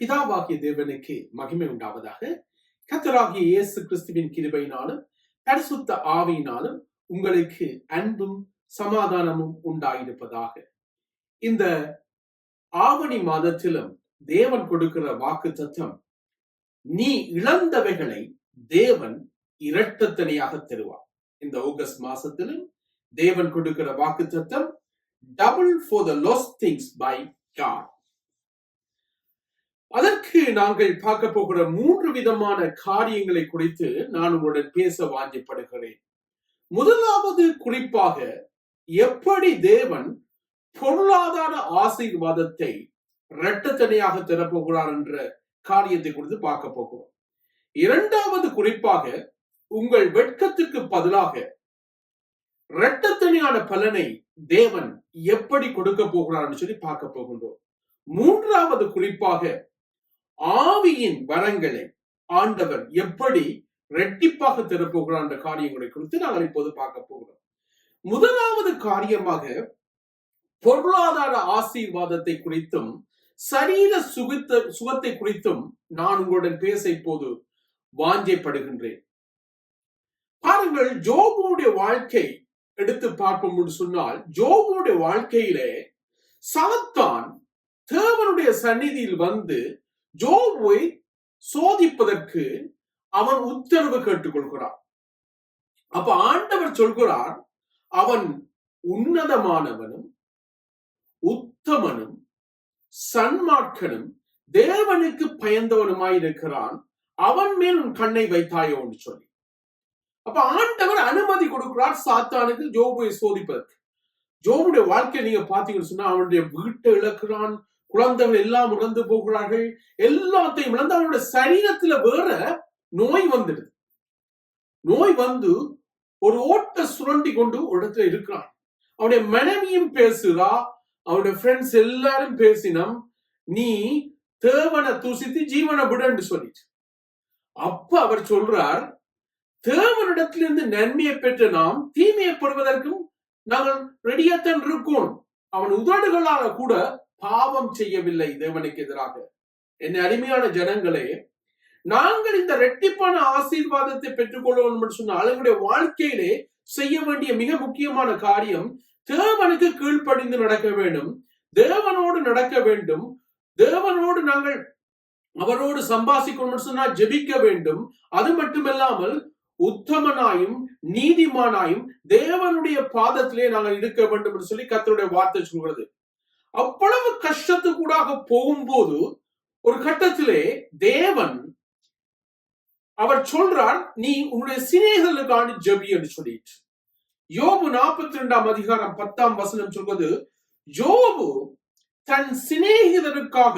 பிதாவாகிய தேவனுக்கு மகிமை உண்டாவதாக கத்தராகிய இயேசு கிறிஸ்துவின் கிருபையினாலும் பரிசுத்த ஆவியினாலும் உங்களுக்கு அன்பும் சமாதானமும் உண்டாயிருப்பதாக. இந்த ஆவணி மாதத்திலும் தேவன் கொடுக்கிற வாக்கு தத்துவம் நீ இழந்தவைகளை தேவன் இரட்டத்தனையாக தருவார். இந்த ஆகஸ்ட் மாசத்திலும் தேவன் கொடுக்கிற வாக்கு தத்துவம் double for the loss things by God அதற்கு நாங்கள் பார்க்க போகிற மூன்று விதமான காரியங்களை குறித்து நான் உங்களுடன் பேச வாஞ்சப்படுகிறேன். முதலாவது குறிப்பாக எப்படி தேவன் பொருளாதார ஆசீர்வாதத்தை இரட்டத்தனையாக தரப்போகிறார் என்ற காரியத்தை குறித்து பார்க்க போகிறோம். இரண்டாவது குறிப்பாக உங்கள் வெட்கத்துக்கு பதிலாக இரட்டத்தனையான பலனை தேவன் எப்படி கொடுக்க போகிறார் சொல்லி பார்க்க போகின்றோம். மூன்றாவது குறிப்பாக ஆவியின் வரங்களை ஆண்டவர் எப்படி ரெட்டிப்பாக தரப்போகிறார் என்ற காரியங்களை குறித்து நாங்கள் இப்போது பார்க்க போகிறோம். முதலாவது காரியமாக பொருளாதார ஆசீர்வாதத்தை குறித்தும் சரீர சுகத்த சுகத்தை குறித்தும் நான் உங்களுடன் பேச இப்போது வாஞ்சைப்படுகின்றேன். பாருங்கள் ஜோபுடைய வாழ்க்கை எடுத்து பார்ப்போம் என்று சொன்னால் ஜோபுடைய வாழ்க்கையிலே சாத்தான் தேவனுடைய சந்நிதியில் வந்து ஜோபுவை சோதிப்பதற்கு அவன் உத்தரவு கேட்டுக்கொள்கிறான். அப்ப ஆண்டவர் சொல்கிறார் அவன் உன்னதமானவனும் உத்தமனும் சன்மார்க்கனும் தேவனுக்கு பயந்தவனுமாயிருக்கிறான் அவன் மேல் உன் கண்ணை வைத்தாயோ என்று சொல்லி. அப்ப ஆண்டவர் அனுமதி கொடுக்கிறார் சாத்தானுக்கு ஜோபுவை சோதிப்பதற்கு. ஜோபுடைய வாழ்க்கையை நீங்க பாத்தீங்கன்னு சொன்னா அவனுடைய வீட்டை இழக்கிறான் குழந்தைகள் எல்லாம் இழந்து போகிறார்கள். எல்லாத்தையும் இழந்து அவனுடைய சரீரத்துல வேற நோய் வந்துடுது. நோய் வந்து ஒரு ஓட்ட சுரண்டி கொண்டு ஒரு இடத்துல இருக்கிறான். அவனுடைய மனைவியும் பேசுறா. அவனுடைய ஃப்ரெண்ட்ஸ் எல்லாரும் பேசினம் நீ தேவனை தூசித்து ஜீவனை விடன்னு சொல்லிட்டு. அப்ப அவர் சொல்றார் தேவனிடத்திலிருந்து நன்மையை பெற்று நாம் தீமையை பெறுவதற்கும் நாங்கள் ரெடியாத்தான் இருக்கோம். அவன் உதடுகளால கூட பாவம் செய்யவில்லை தேவனுக்கு எதிராக. என் அருமையான ஜனங்களே நாங்கள் இந்த ரெட்டிப்பான ஆசீர்வாதத்தை பெற்றுக்கொள்ளணும் என்று சொன்னால் எங்களுடைய வாழ்க்கையிலே செய்ய வேண்டிய மிக முக்கியமான காரியம் தேவனுக்கு கீழ்ப்படிந்து நடக்க வேண்டும். தேவனோடு நடக்க வேண்டும். தேவனோடு நாங்கள் அவரோடு சம்பாசிக்கணும் சொன்னா ஜெபிக்க வேண்டும். அது மட்டுமல்லாமல் உத்தமனாயும் நீதிமானாயும் தேவனுடைய பாதத்திலே நாங்கள் இருக்க வேண்டும் என்று சொல்லி கத்தருடைய வார்த்தை சொல்கிறது. அவ்வளவு கஷ்டத்துக்கூடாக போகும்போது ஒரு கட்டத்திலே தேவன் அவர் சொல்றார் நீ உன்னுடைய சிநேகர்களுக்கான ஜபி என்று சொல்லிட்டு. யோபு நாற்பத்தி ரெண்டாம் அதிகாரம் பத்தாம் வசனம் சொல்வது யோபு தன் சிநேகிதருக்காக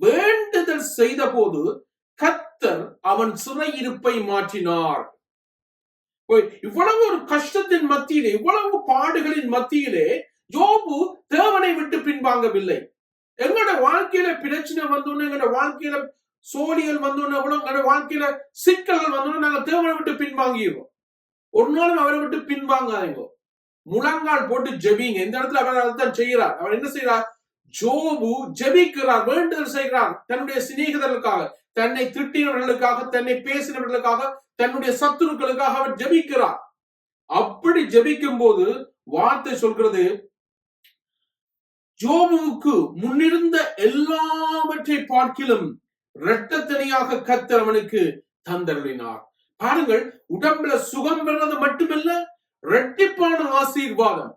வேண்டுதல் செய்த போது கத்தர் அவன் சிறையிருப்பை மாற்றினார். இவ்வளவு ஒரு கஷ்டத்தின் மத்தியிலே இவ்வளவு பாடுகளின் மத்தியிலே யோபு தேவனை விட்டு பின்வாங்கவில்லை. எங்களோட வாழ்க்கையில பிரச்சனை வந்தோன்னு எங்களோட வாழ்க்கையில சோழிகள் வந்தோன்னு எங்களோட வாழ்க்கையில சிக்கல்கள் வந்தோன்னு நாங்க தேவனை விட்டு பின்வாங்கிடுவோம் ஒரு நாளும் அவரை விட்டு பின்வாங்காதீங்க. முழங்கால் போட்டு ஜெபிங்க. இந்த இடத்துல அவர் அதைத்தான் செய்கிறார். அவர் என்ன செய்யறார் ஜோபு ஜெபிக்கிறார் வேண்டுதல் செய்கிறார் தன்னுடைய சிநேகிதர்களுக்காக தன்னை திட்டினவர்களுக்காக தன்னை பேசினவர்களுக்காக தன்னுடைய சத்துருக்களுக்காக அவர் ஜெபிக்கிறார். அப்படி ஜெபிக்கும் போது வார்த்தை சொல்கிறது ஜோபுவுக்கு முன்னிருந்த எல்லாவற்றை பார்க்கிலும் இரட்டத்தனியாக கத்தர் அவனுக்கு தந்தருளினார். பாருங்கள் உடம்புல சுகம் பெறது மட்டுமல்ல ரெட்டிப்பான ஆசீர்வாதம்.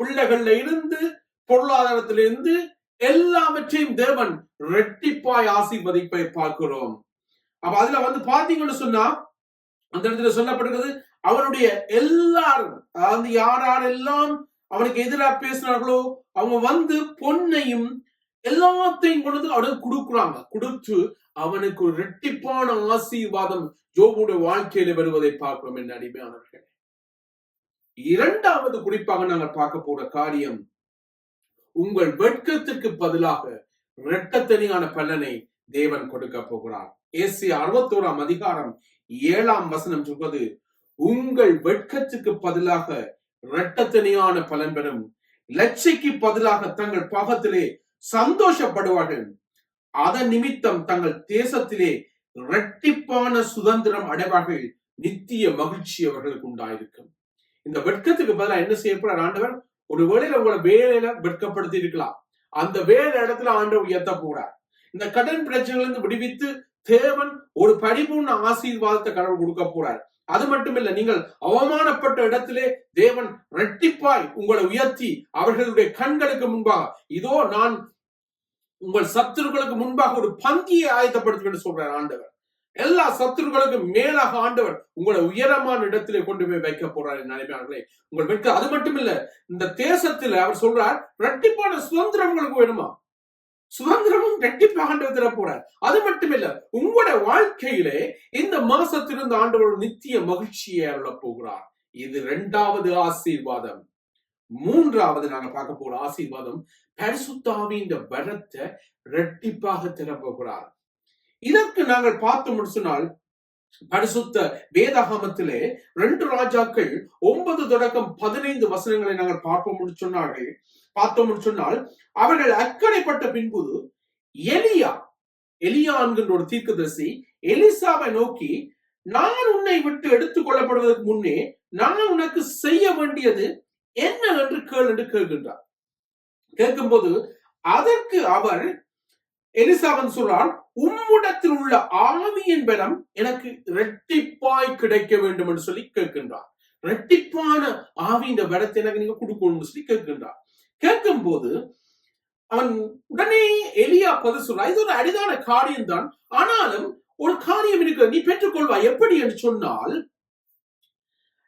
பிள்ளைகள்ல இருந்து பொருளாதாரத்திலிருந்து எல்லாவற்றையும் தேவன் ரெட்டிப்பாய் ஆசீர்வதிப்பை பார்க்கிறோம். அப்ப அதுல வந்து பாத்தீங்கன்னு சொன்னா அந்த இடத்துல சொல்லப்படுகிறது அவனுடைய எல்லாரும் அதாவது யாரெல்லாம் அவனுக்கு எதிராக பேசினார்களோ அவங்க வந்து பொன்னையும் எல்லாத்தையும் கொண்டு அவனுக்கு கொடுக்குறாங்க. கொடுத்து அவனுக்கு ஒரு ரெட்டிப்பான ஆசீர்வாதம் ஜோபுடைய வாழ்க்கையில வருவதை பார்க்கிறோம் என்ன அடிமையானவர்கள். இரண்டாவது குறிப்பாக நாங்கள் பார்க்க போற காரியம் உங்கள் வெட்கத்துக்கு பதிலாக இரட்டத்தனியான பலனை தேவன் கொடுக்க போகிறார். ஏசி அறுபத்தோராம் அதிகாரம் ஏழாம் வசனம் சொல்வது உங்கள் வெட்கத்துக்கு பதிலாக இரட்டத்தனியான பலன் பெறும் லட்சிக்கு பதிலாக தங்கள் பாகத்திலே சந்தோஷப்படுவார்கள். அதன் நிமித்தம் தங்கள் தேசத்திலே இரட்டிப்பான சுதந்திரம் அடைவார்கள். நித்திய மகிழ்ச்சி அவர்களுக்கு உண்டாயிருக்கும். இந்த வெட்கத்துக்கு பதிலாக என்ன செய்யப்படுற ஆண்டவர்? ஒரு வேளையில உங்களை வேலையில வெட்கப்படுத்தி இருக்கலாம். அந்த வேலை இடத்துல ஆண்டவர் உயர்த்த போறார். இந்த கடன் பிரச்சனைகள் விடுவித்து தேவன் ஒரு பரிபூர்ண ஆசீர்வாதத்தை கடவுள் கொடுக்க போறார். அது மட்டுமில்ல நீங்கள் அவமானப்பட்ட இடத்திலே தேவன் ரெட்டிப்பாய் உங்களை உயர்த்தி அவர்களுடைய கண்களுக்கு முன்பாக இதோ நான் உங்கள் சத்துருக்களுக்கு முன்பாக ஒரு பங்கியை ஆயத்தப்படுத்துவேன் சொல்றார் ஆண்டவர். எல்லா சத்துருக்களுக்கும் மேலாக ஆண்டவர் உங்களை உயரமான இடத்திலே கொண்டு போய் வைக்க போறார் நினைப்பார்களே உங்கள் வெட்க அது மட்டும் இல்ல இந்த தேசத்துல அவர் சொல்றார் ரெட்டிப்பான சுதந்திரம் உங்களுக்கு வேணுமா? சுதந்திரமும் ரெட்டிப்பாக ஆண்டவர் அது மட்டுமில்ல உங்களோட வாழ்க்கையிலே இந்த மாசத்திலிருந்து ஆண்டவர் நித்திய மகிழ்ச்சியை அருள போகிறார். இது இரண்டாவது ஆசீர்வாதம். மூன்றாவது நாங்க பார்க்க போற ஆசீர்வாதம் பரிசுத்தாவின் வரத்தை ரெட்டிப்பாக திறப்போகிறார் இதற்கு நாங்கள் பார்த்தோம் சொன்னால் பரிசுத்த வேதாகமத்திலே ரெண்டு ராஜாக்கள் ஒன்பது தொடக்கம் பதினைந்து வசனங்களை நாங்கள் பார்ப்போம் சொன்னார்கள். பார்த்தோம்னு சொன்னால் அவர்கள் அக்கறைப்பட்ட பின்பு எலியா எலியா என்கின்ற ஒரு தீர்க்கதரிசி எலிசாவை நோக்கி நான் உன்னை விட்டு எடுத்துக் கொள்ளப்படுவதற்கு முன்னே நான் உனக்கு செய்ய வேண்டியது என்ன என்று கேள் என்று கேட்கின்றார். கேட்கும்போது அதற்கு அவர் எலிசாவன் சொல்றார் உம்முடத்தில் உள்ள ஆவியின் பலம் எனக்கு ரெட்டிப்பாய் கிடைக்க வேண்டும் என்று சொல்லி கேட்கின்றார். ரெட்டிப்பான ஆவியின் பலத்தை எனக்கு நீங்க கொடுக்கணும்னு சொல்லி கேட்கின்றார். கேட்கும் போது அவன் உடனே எலியா பதில் சொல்றான் இது ஒரு அரிதான காரியம் தான் ஆனாலும் ஒரு காரியம் இருக்கு நீ பெற்றுக்கொள்வா எப்படி? என்று சொன்னால்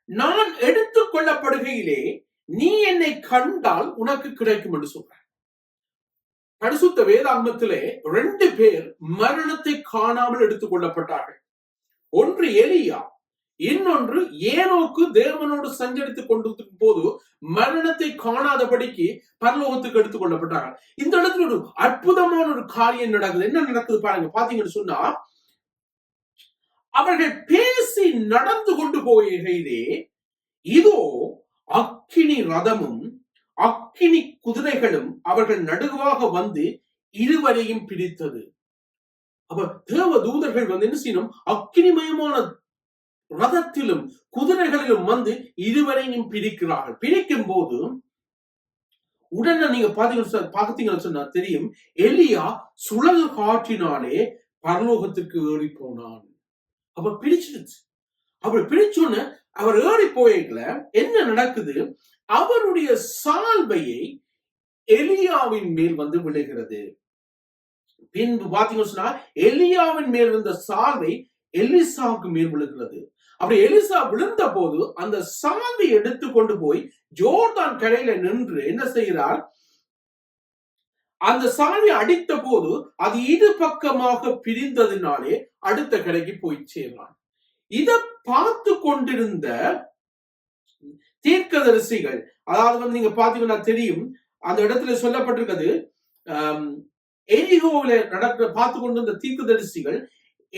நான் எடுத்துக் கொள்ளப்படுகையிலே நீ என்னை கண்டால் உனக்கு கிடைக்கும் என்று சொல்றேன். பரிசுத்த வேதாங்கத்திலே ரெண்டு பேர் மரணத்தை காணாமல் எடுத்துக் கொள்ளப்பட்டார்கள். ஒன்று எலியா இன்னொன்று ஏனோக்கு தேவனோடு சஞ்சரித்துக் கொண்டிருக்கும் போது மரணத்தை காணாதபடிக்கு பரலோகத்துக்கு எடுத்துக் கொள்ளப்பட்டார்கள். இந்த இடத்துல ஒரு அற்புதமான ஒரு காரியம் நடக்குது. என்ன நடக்குது பாருங்க. பாத்தீங்கன்னு சொன்னா அவர்கள் பேசி நடந்து கொண்டு போகையிலே இதோ அக்கினி ரதமும் அக்கினி குதிரைகளும் அவர்கள் நடுவாக வந்து இருவரையும் பிடித்தது. அப்ப தேவ தூதர்கள் வந்து என்ன செய்யணும்? அக்கினிமயமான ரதத்திலும் குதிரைகளிலும் வந்து இருவரையும் பிரிக்கிறார்கள். பிரிக்கும் போது உடனே நீங்க பாத்தீங்கன்னா பார்த்தீங்கன்னு சொன்னா தெரியும் எலியா சுழல் காற்றினாலே பரலோகத்திற்கு ஏறி போனான் அப்ப பிடிச்சிருச்சு அவர் பிடிச்சோன்னு அவர் ஏறி போயிக்கல என்ன நடக்குது? அவருடைய சால்வையை எலியாவின் மேல் வந்து விழுகிறது. பின்பு பாத்தீங்கன்னு சொன்னா எலியாவின் மேல் இருந்த சால்வை எலிசாவுக்கு மேல் விழுகிறது. அப்படி எலிசா விழுந்த போது அந்த சாந்தி எடுத்து கொண்டு போய் ஜோர்தான் கடையில நின்று என்ன செய்கிறார்? அந்த சால்வை அடித்த போது அது இரு பக்கமாக பிரிந்ததினாலே அடுத்த கடைக்கு போய் சேர்றான் இத பார்த்து கொண்டிருந்த தீர்க்கதரிசிகள் அதாவது வந்து நீங்க பாத்தீங்கன்னா தெரியும் அந்த இடத்துல சொல்லப்பட்டிருக்கிறது எலிகோவில நடக்க பார்த்து கொண்டிருந்த தீர்க்கதரிசிகள்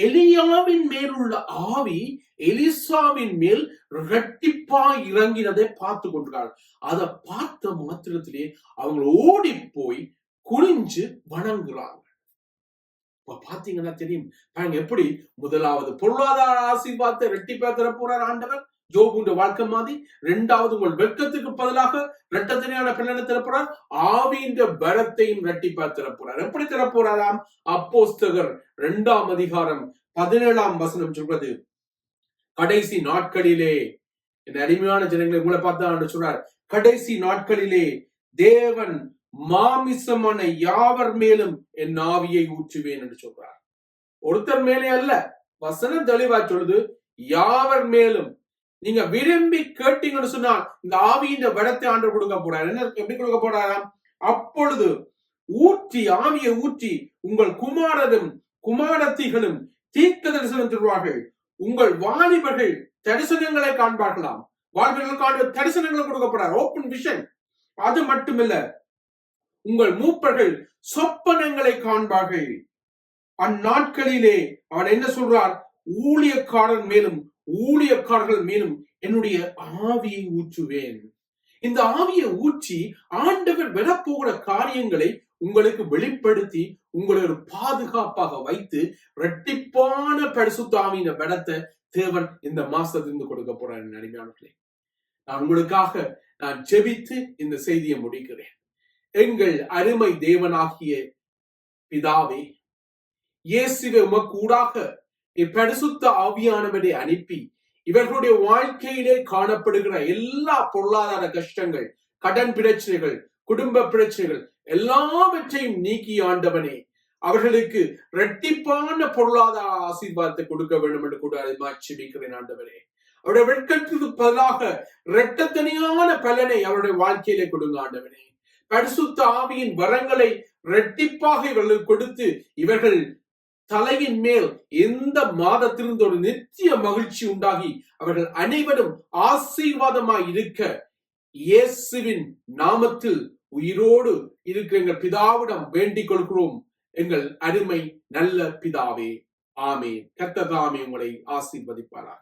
எலியாவின் மேல் உள்ள ஆவி எலிசாவின் மேல் இரட்டிப்பா இறங்கினதை பார்த்து கொண்டிருக்காங்க அதை பார்த்த மாத்திரத்திலே அவங்க ஓடி போய் குனிஞ்சு வணங்குறாங்க இப்ப பாத்தீங்கன்னா தெரியும். பாருங்க எப்படி முதலாவது பொருளாதார ஆசீர்வாதத்தை ரெட்டிப்பா தர போறார் ஆண்டவர். ஜோபுன்ற வாழ்க்கை மாதிரி ரெண்டாவது உங்கள் வெட்கத்துக்கு பதிலாக ரெட்டத்தனையான பிள்ளை திறப்புறார் ஆவின்ற பலத்தையும் ரெட்டிப்பா திறப்புறார் எப்படி திறப்புறாராம் அப்போஸ்தகர் இரண்டாம் அதிகாரம் பதினேழாம் வசனம் சொல்றது கடைசி நாட்களிலே என் அருமையான ஜனங்களை உங்களை பார்த்தா சொல்றார். கடைசி நாட்களிலே தேவன் மாமிசமான யாவர் மேலும் என் ஆவியை ஊற்றுவேன் என்று சொல்றார். ஒருத்தர் மேலே அல்ல வசனம் தெளிவா சொல்லுது. யாவர் மேலும் நீங்க விரும்பி கேட்டீங்கன்னு சொன்னால் இந்த ஆவியின் வடத்தை ஆண்டு கொடுக்க போறாரு. என்ன எப்படி கொடுக்க போறாராம் அப்பொழுது ஊற்றி ஆவியை ஊற்றி உங்கள் குமாரரும் குமாரத்திகளும் தீர்க்க தரிசனம் தருவார்கள். உங்கள் வாலிபர்கள் தரிசனங்களை காண்பார்களாம். வாலிபர்களுக்கான காண்ப தரிசனங்களை கொடுக்கப்படுறார் ஓப்பன் விஷன் அது மட்டுமில்ல உங்கள் மூப்பர்கள் சொப்பனங்களை காண்பார்கள். அந்நாட்களிலே அவன் என்ன சொல்றார்? ஊழியக்காரன் மேலும் ஊழியக்காரர்கள் மேலும் என்னுடைய ஆவியை ஊற்றுவேன். இந்த ஆவியை ஊற்றி ஆண்டவர் விடப்போகிற காரியங்களை உங்களுக்கு வெளிப்படுத்தி உங்களை ஒரு பாதுகாப்பாக வைத்து ரெட்டிப்பான பரிசுத்த ஆவியின தேவன் இந்த மாசத்திலிருந்து கொடுக்க போறார் நடிகானர்களே நான் உங்களுக்காக நான் ஜெபித்து இந்த செய்தியை முடிக்கிறேன். எங்கள் அருமை தேவனாகிய பிதாவே இயேசுவை உமக்கூடாக இப்பரிசுத்த ஆவியானவரை அனுப்பி இவர்களுடைய வாழ்க்கையிலே காணப்படுகிற எல்லா பொருளாதார கஷ்டங்கள் கடன் பிரச்சனைகள் குடும்ப பிரச்சனைகள் எல்லாவற்றையும் நீக்கி ஆண்டவனே. அவர்களுக்கு இரட்டிப்பான பொருளாதார ஆசீர்வாதத்தை கொடுக்க வேண்டும் என்று கூட செபிக்கிறேன் ஆண்டவனே அவருடைய வெட்கத்துக்கு பதிலாக இரட்டத்தனியான பலனை அவருடைய வாழ்க்கையிலே கொடுங்க ஆண்டவனே பரிசுத்த ஆவியின் வரங்களை இரட்டிப்பாக இவர்களுக்கு கொடுத்து இவர்கள் தலையின் மேல் எந்த மாதத்திலிருந்து ஒரு நித்திய மகிழ்ச்சி உண்டாகி அவர்கள் அனைவரும் ஆசீர்வாதமாய் இருக்க இயேசுவின் நாமத்தில் உயிரோடு இருக்கிற எங்கள் பிதாவிடம் வேண்டிக் கொள்கிறோம். எங்கள் அருமை நல்ல பிதாவே. ஆமே கத்ததாமே உங்களை ஆசீர்வதிப்பாராக.